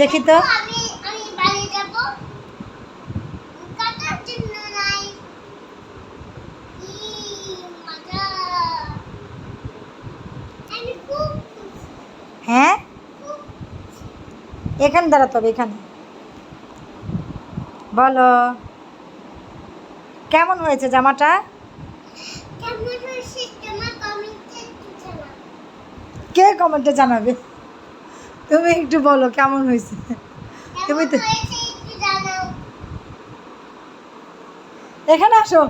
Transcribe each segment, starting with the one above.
দেখি তো। হ্যাঁ? এখানে দাঁড়াতে হবে এখানে। বলো। কেমন হয়েছে জামাটা? কে কমেন্টে জানাবে? তুমি একটু বলো কেমন হয়েছে? তুমি তো- এখানে আসো।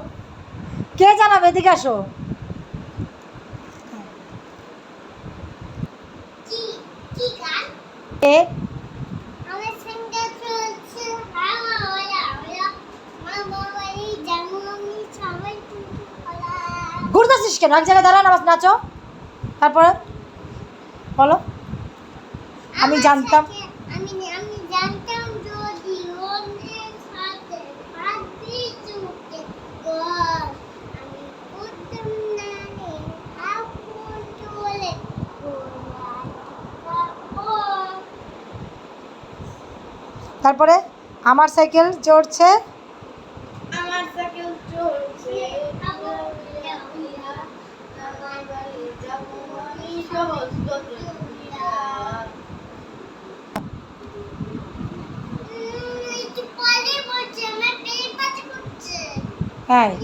কে জানাবে? এদিকে আসো। কি সবাই কিন্তু খোলা ঘুরতেছিস কেন? এক জায়গায় দাঁড়ান আবার নাচো। তারপরে বলো। আমি জানতাম- তারপরে আমার সাইকেল চড়ছে। আমার সাইকেল চলছে আমার আমার বাড়ি যাব আমি সহজ 哎。